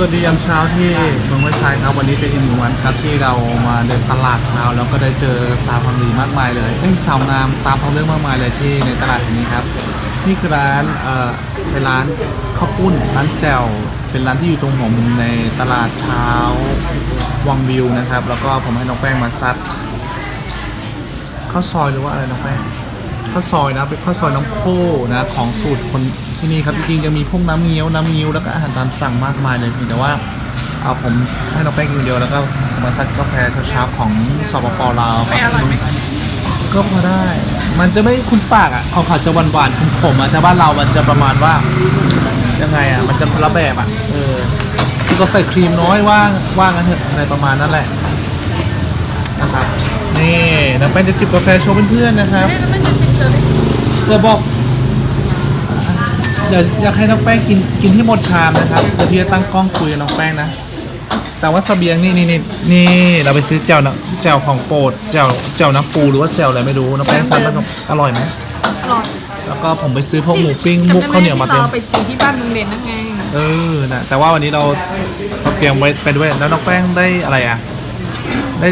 สวัสดียามเช้าที่เมืองวัดชัยครับวันนี้เป็นอีกหนึ่งวันครับที่เรามาเดินตลาดเช้าแล้วก็ได้เจอสาวความดีมากมายเลยเอ้ยสาวงามตามท้องเรื่องมากมายเลยที่ในตลาดแห่งนี้ครับนี่คือร้านเอ่อเป็นร้านข้าวปุ้นร้านแจ่วเป็นร้านที่อยู่ตรงหัวมุมในตลาดเช้าวังวิวนะครับ แล้วก็ผมให้น้องแป้งมาซัดข้าวซอยหรือว่าอะไรน้องแป้ง ข้าวซอยนะเป็นข้าวซอยน้ำโคนะของสูตรคนที่นี่ครับจริงๆจะมีพวกน้ำเงี้ยวน้ำงิ้วแล้วก็อาหารตามสั่งมากมายเลยเพียงแต่ว่าเอาผมให้น้องแป้งกินคนเดียวแล้วก็มาซัดกาแฟเช้าๆของสปปลาวครับอร่อยไหมคะก็พอได้ มันจะไม่คุ้นปากอะของเขาจะหวานๆขมๆอะแต่บ้านเรามันจะประมาณว่ายังไงอะมันจะคนละแบบอะเออคือก็ใส่ครีมน้อยว่างว่างกันเถอะอะไรประมาณนั้นแหละนะครับ นี่น้องแป้งจะจิบกาแฟโชว์เพื่อนๆนะครับเอ๊ะแล้วมันจะจิบเลยเพื่อบอกเดี๋ยวอยากให้น้องแป้งกินกินที่หมดชามนะครับเดี๋ยวพี่จะตั้งกล้องคุยกับน้องแป้งนะ แต่ว่าเสบียงนี่นี่นี่นี่เราไปซื้อแจ่วนะแจ่วของโปรดแจ่วแจ่วน้ำปูหรือว่าแจ่วอะไรไม่รู้น้องแป้งซัดมาอร่อยไหมอร่อยแล้วก็ผมไปซื้อพวกหมูปิ้งมุกข้าวเหนียวมาเตรียมเราไปจีที่บ้านลุงเด่นนั่นไงเออนะแต่ว่าวันนี้เราเราเตรียมไว้ไปด้วยแล้วน้องแป้งได้อะไรอะ ได้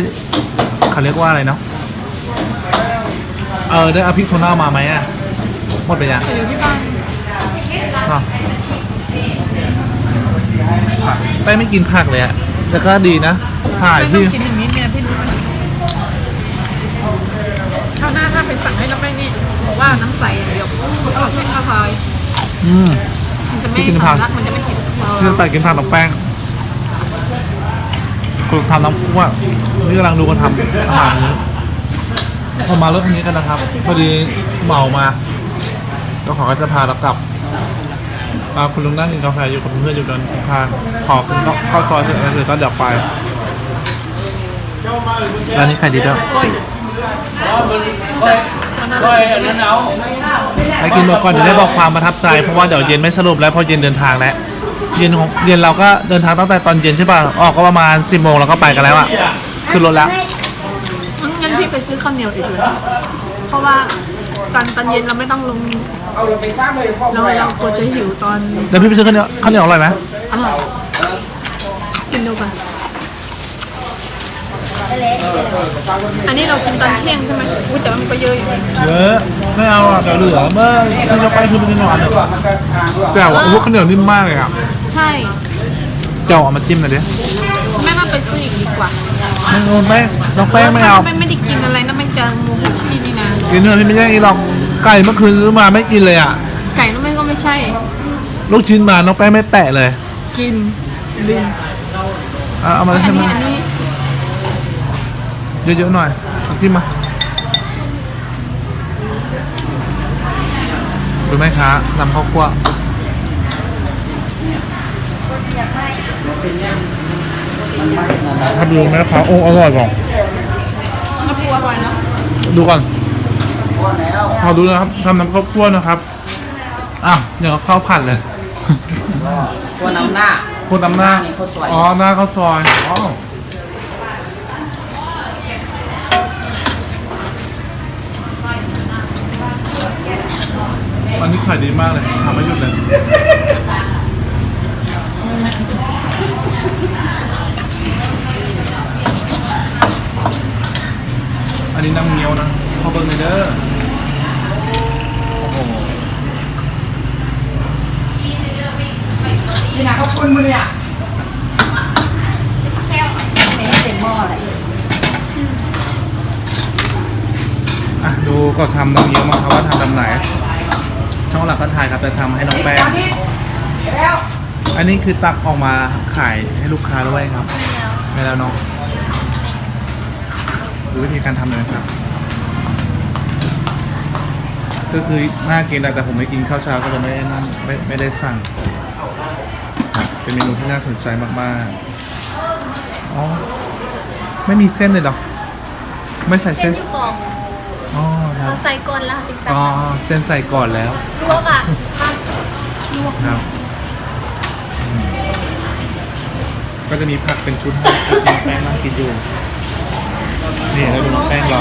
เขาเรียกว่าอะไรเนาะเออได้เอาพริกโทน่ามาไหมอะหมดไปยังไปอยู่ที่บ้านอะผักแป้งไม่กินผักเลยอะแต่ก็ดีนะถ่ายไม่ต้อพี่งกินอย่างนี้เนี่ยพี่รู้ไหมข้าวหน้าถ้าไปสั่งให้น้องแป้งนี่บอกว่าน้ำใสอย่างเดียวตลอดเส้นข้าวซอยอืมมันจะไม่พี่กินผักสำลักมันจะไม่เผ็ดเราพี่จะใส่กินผักกับแป้ง คุณทำน้ำพุอะนี่กำลังดูกันทำอาหารนี้พอมารถคันนี้กันนะครับพอดีเหมามาแล้วขอก็จะพาเรากลับอาคุณลุงนั่งกินกาแฟอยู่กับเพื่อนอยู่เดินข้างขอคุณเข้าซอยเสร็จแล้วเสร็จก็เดี๋ยวไปร้านนี้ใครดีด้วยโอ้ยมันอร่อยจริงไปกินมดก่อนจะได้บอกความประทับใจเพราะว่าเดี๋ยวเย็นไม่สรุปแล้วพราะเย็นเดินทางแล้ว เย็นของเย็นเราก็เดินทางตั้งแต่ตอนเย็นใช่ป่ะ ออกก็ประมาณ10โมงเราก็ไปกันแล้วอะขึ้นรถแล้ว งั้นงั้นพี่ไปซื้อข้าวเหนียวอีกเลยเพราะว่าตอนตอนเย็นเราไม่ต้องลงเอาเราไปสร้างเลยพ่อเราเรากลัวจะหิวตอนเดี๋ยวพี่ไปซื้อข้าวเหนียวข้าวเหนียวอร่อยไหมอร่อยกินดูก่อน อันนี้เรากินตอนเที่ยงใช่ไหมอุ้ยแต่ว่ามันก็เยอะอยู่เยอะไม่เอาอะเดี๋ยวเหลือเมื่อที่เราไปคือไปกินหวานเดี๋ยวมันก็ทางด้วยแจ่วอะโอ้โหข้าวเหนียวนิ่มมากเลยอะใช่แจ่วเอามาจิ้มหน่อยดิไม่ว่าไปซื้ออีกดีกว่าไม่เอาแป้งน้องแป้งไม่เอาไม่ไม่ได้กินอะไรนะมันจะโมโหพี่นี่นะกินเนื้อพี่ไม่ใช่กินหรอกไก่เมื่อคืนซื้อมาไม่กินเลยอะไก่นั่นมันก็ไม่ใช่ ลูกชิ้นมาน้องแป้งไม่แตะเลย กินลืมเอาเอามาอันให้มันี้นอันนี้ เยอะๆหน่อยเอาจิ้มมาดูไหมคะนำข้าวคั่วถ้าดูไหมคะโอ้อร่อยกว่าน้ำปูอร่อยนะดูก่อนขอดูนะครับทำน้ำข้าวคั่วนะครับอ้าวอย่างกับข้าวผัดเลยตัวน้ำหน้าโคนตำหน้านี่ข้าวซอยอ๋อหน้าข้าวซอยอ๋อ อันนี้ขายดีมากเลยทำไม่หยุดเลยอันนี้น้ำเงี้ยวนะพอเบิ้งเลยเด้อโอ้โหนี่นะเขาคุณมือเนี่ยอะดูก็ทำน้ำเงี้ยวมาครับว่าทำแบบไหน ช่องหลักก็ถ่ายครับแต่ทำให้น้องแป้งอันนี้คือตักออกมาขายให้ลูกค้าด้วยครับไม่แล้วเนาะดูวิธีการทำเลยนะครับ ก็คือน่ากินแต่ผมไม่กินข้าวเช้าก็เลยไม่ได้นั่นไม่ไม่ได้สั่ง เป็นเมนูที่น่าสนใจมากๆ อ๋อ ไม่มีเส้นเลยหรอ ไม่ใส่เส้เส้นอยู่กอง อ๋อครัเราบใส่ก่อนแล้วจึงใส่อ๋อเส้นใส่ก่อนแล้วลวกอะถ้าครับอืมก็จะมีผักเป็นชุดให้กินแป้งนั่งกินอยู่นี่แล้วดูแป้งเรา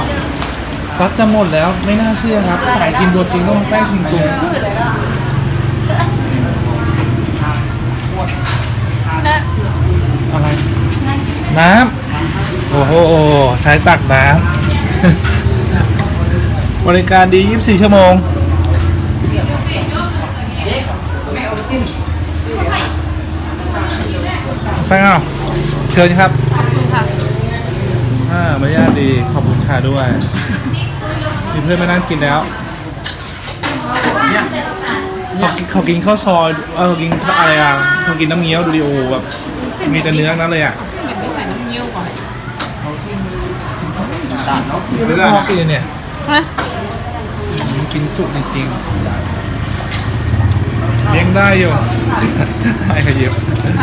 ซัดจะหมดแล้วไม่น่าเชื่อครับ สายกินตัวจริงต้องแป้งชิงตุงนะน้ำโอ้โหใช้ตักน้ำ บริการดี 24 ชั่วโมงแป้งเอาเชิญครับ ขอบคุณค่ะอ่ามารยาทดี ขอบคุณค่ะด้วย มีเพื่อนมานั่งกินแล้ว เขาเขากินข้าวซอยเออเขากินอะไรอะเขากินน้ำเงี้ยวดูดิโอแบบ มีแต่เนื้อนั้นเลยอะไม่ใส่น้ำเงี้ยวก่อนเนื้อพอกินเนี่ย ฮะกินจุจริงๆเลี้ยงได้อยู่ไอ้ขยิบ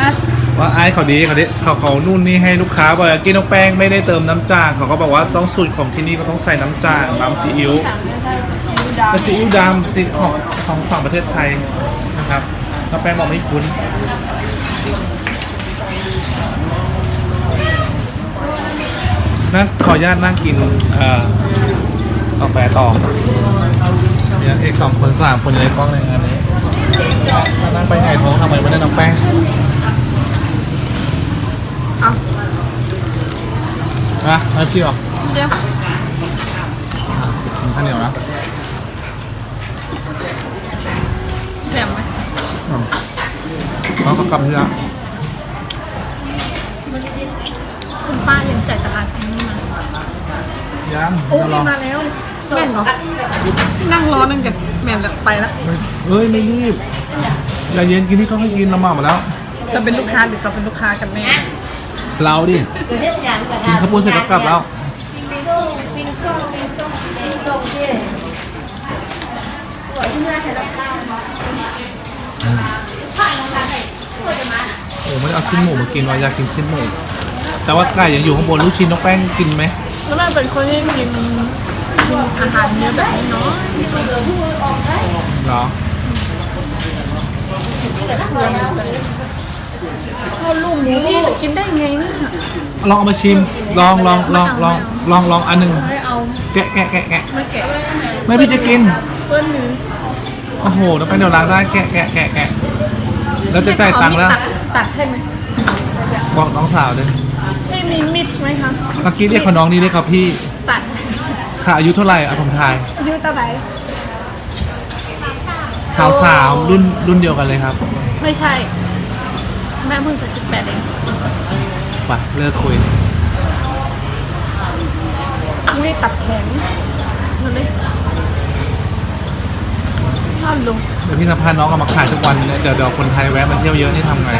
ฮะว่าไอ้เขาดีเขาดีเขาเขานู่นนี่ให้ลูกค้าบอกกินนกแป้งไม่ได้เติมน้ำจางเขาก็บอกว่าต้องสูตรของที่นี่ก็ต้องใส่น้ำจางน้ำซีอิ๊วแต่ซีอิ๊วดำซีของของฝั่งประเทศไทยนะครับน้ำแป้งบอกไม่คุ้นนั่งขออนุญาตนั่งกินเอ่อ กาแฟต่อเนี่ยเอกสองคนสามคนอยู่ในกล้องในงานนี้นั่งไปไห่ท้องทำไมไม่ได้น้ำแป้งเอานะไม่พี่หรอเดี๋ยวข้าวเหนียวนะแถมไหมแล้วก็กลับที่ละคุณป้ายังจ่ายตลาดนี้มายังโอ้จะยลองมาแล้ว แม่นเหรอนั่งรอนั่งกันแม่นแล้วไปละเฮ้ยไม่รีบอย่าเย็นกินที่เขาให้กินเรามาหมดแล้ว เราเป็นลูกค้าหรือเขาเป็นลูกค้ากันแน่เราดิกินข้าวปุ้นเสร็จก็กลับแล้ววิงส้มวิงส้มวิงส้มที่หัวที่เมื่อเธอรับข้าวมาผ่านแล้วค่ะหัวจะมาโอ้ไม่ได้เอาชิ้นหมูมากินว่าอยากกินชิ้นหมูแต่ว่าไก่ยังอยู่ข้างบนลูกชิ้นน้องแป้งกินไหมแล้วแม่เป็นคนที่กิน กินอาหารเนื้อแบบนี้เนาะเหรอข้าวลูกหมูนี่จะกินได้ไงเนี่ย ลองเอามาชิม ลองลองลองลองลองลองอันหนึ่งไม่เอาแกะแกะแกะแกะไม่แกะไม่พี่จะกิน เปิ้ลหรือโอ้โหน้องแป้งเดี๋ยวล้างได้แกะแกะแกะแกะแล้วจะจ่ายตังค์แล้ว ตัดตัดให้ไหมบอกน้องสาวเลย ไม่มีมิดไหมคะ เมื่อกี้เรียกเขาน้องนี่เรียกเขาพี่ ตัด ค่ะอายุเท่าไหร่อะผมทายอายุเท่าไหร่สาวสาวรุ่นรุ่นเดียวกันเลยครับไม่ใช่ แม่เพิ่งจะสิบแปดเองไปเลิกคุยอุ้ยตัดแขนนั่นเลยน่าลงเดี๋ยวพี่สัมภาษณ์น้องเอามาขายทุกวันเลยเดี๋ยวเดี๋ยวคนไทยแวะมาเที่ยวเยอะนี่ทำไง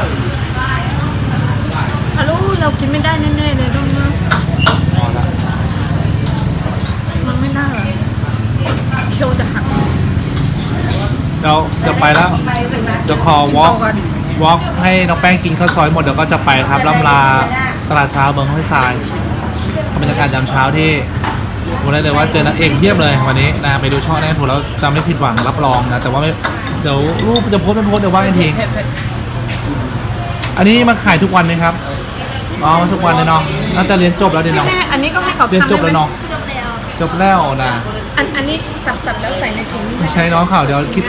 ฮัลโหลเรากินไม่ได้แน่ๆเลยต้องนะ พอละ มันไม่น่าหรอ เคียวจะหักเดี๋ยวจะไปแล้วเดี๋ยวขอวอล์กวอล์กให้น้องแป้งกินข้าวซอยหมดเดี๋ยวก็จะไปครับล่ำลาตลาดเช้าเมืองห้วยทรายบรรยากาศยามเช้าที่ผมได้เลยว่าเจอนักเอกเพียบเลยวันนี้นะไปดูช่องแน่ถูกแล้วจะไม่ผิดหวังรับรองนะแต่ว่าไม่เดี๋ยวรูปจะโพสต์ไม่โพสต์เดี๋ยวว่ากันทีเผ็ดเผ็ดอันนี้มันขายทุกวันไหมครับอ๋อมาทุกวันเลยเนาะน่าจะเรียนจบแล้วเดี๋ยวไม่เนาะแน่อันนี้ก็ให้เขาเรียนทำจบแล้วเนาะ จบแล้วจบแล้วนะอันอันนี้สับๆแล้วใส่ในถุงไม่ใช่น้องเขาเดี๋ยวคิด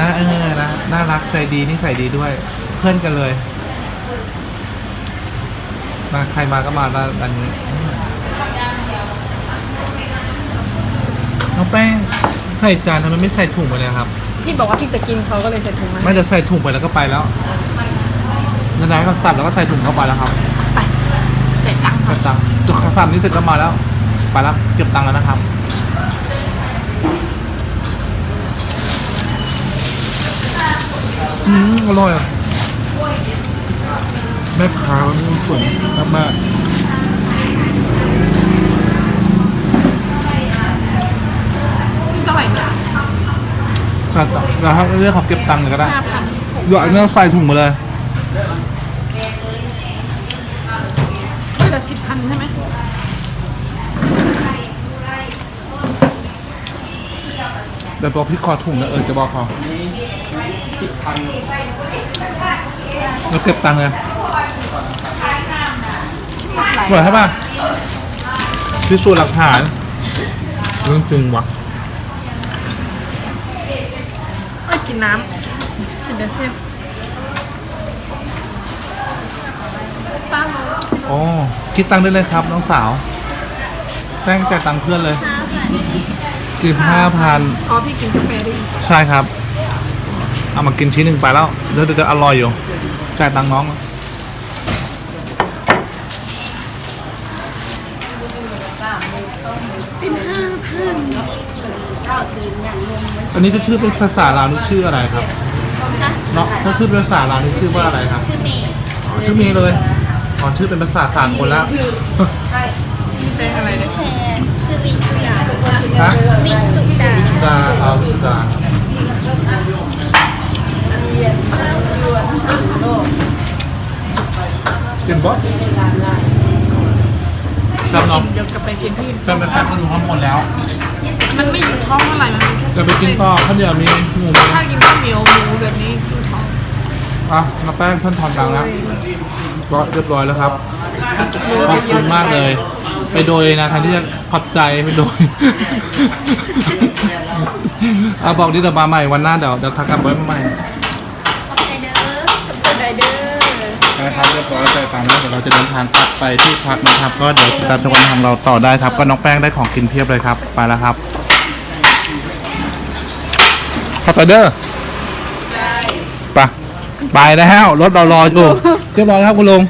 นะเออนะน่ารักใจดีนิสัยดีด้วย เพื่อนกันเลยมาใครมาก็มาร้านอันนี้น้องแป้งใส่จานทำไมไม่ใส่ถุงไปเลยครับ พี่บอกว่าพี่จะกินเขาก็เลยใส่ถุงมาไม่จะใส่ถุงไปแล้วก็ไปแล้วนานๆก็สับแล้วก็ใส่ถุงเข้าไปแล้วครับ ไปเจ็ดตังค์เก็บตังค์จุดสับนี้เสร็จก็มาแล้ว ไปแล้วเก็บตังค์แล้วนะครับอืมอร่อยอะแม่ค้ามันสวยมากมากเท่าไหร่เนี่ยๆครับแล้วถ้าเรื่องของเก็บตังค์เลยก็ได้ห้าพันเดี๋ยวเอาเนื้อใส่ถุงมาเลยเฮ้ยละสิบพันใช่ไหม เดี๋ยวบอกพี่ขอถุงนะเออจะบอกเขาแล้วเก็บตังค์เลยสวยใช่ป่ะพิสูจน์หลักฐานเรื่องจริงวะไม่กินน้ำกินแต่เส้นตั้งโอ้คิดตังค์ได้เลยครับน้องสาวแป้งจ่ายตังค์เพื่อนเลย สิบห้าพันอ๋อพี่กินกาแฟด้วยใช่ครับ เอามากินชิ้นหนึ่งไปแล้วเดี๋ยวเดี๋ยวจะอร่อยอยู่จ่ายตังค์น้องสิบห้าพันอันนี้จะชื่อเป็นภาษาลาวนี่ชื่ออะไรครับเนาะถ้าชื่อเป็นภาษาลาวนี่ชื่อว่าอะไรครับ ชื่อเมย์อ๋อชื่อเมย์เลยอ๋อชื่อเป็นภาษาสากลแล้วแป้งอะไรเนี่ย ฮะวิสุดาวิชุดาเอาวิชุดากินบอสจำน้องเดี๋ยวกลับไปกินที่จำเป็นแค่คนดูข้างบนแล้วมันไม่อยู่ท้องเท่าไหร่มันเป็นแค่จะไปกินต่อข้าวเหนียวมีหมูไหมถ้ากินข้าวเหนียวหมูแบบนี้อยู่ท้องอะมาแป้งเพื่อนทอนตังค์แล้วก็เรียบร้อยแล้วครับ ขอบคุณมากเลย ไปโดยนะแทนที่จะขอบใจไปโดย เอาบอกดิเดี๋ยวมาใหม่วันหน้าเดี๋ยวเดี๋ยวทักกันไว้มาใหม่ขอบใจเด้อจะได้เด้อ นะครับเรียบร้อยใจตังค์แล้วเดี๋ยวเราจะเดินทางกลับไปที่พักนะครับ ก็เดี๋ยวติดตามชมกันของเราต่อได้ครับ ก็น้องแป้งได้ของกินเพียบเลยครับไปแล้วครับขับไปเด้อไปไปแล้วรถเรารออยู่เรียบร้อยครับคุณลุง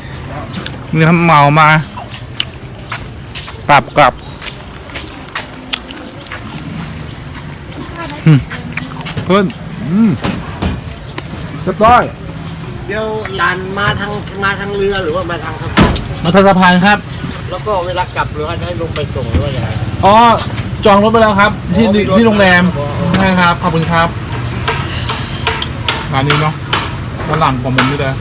มีทำเหมามากลับกลับอืมขึ้นอืมเรียบร้อย เดี๋ยวดันมาทางมาทางเรือหรือว่ามาทางสะพานมาทางสะพานครับ แล้วก็เวลากลับหรือว่าให้ลงไปส่งหรือว่าอย่างไรอ๋อจองรถไปแล้วครับ ที่อ๋อมีรถที่โรงแรมอ๋อใช่ครับขอบคุณครับร้านนี้เนาะด้านหลังของผมนี่เลย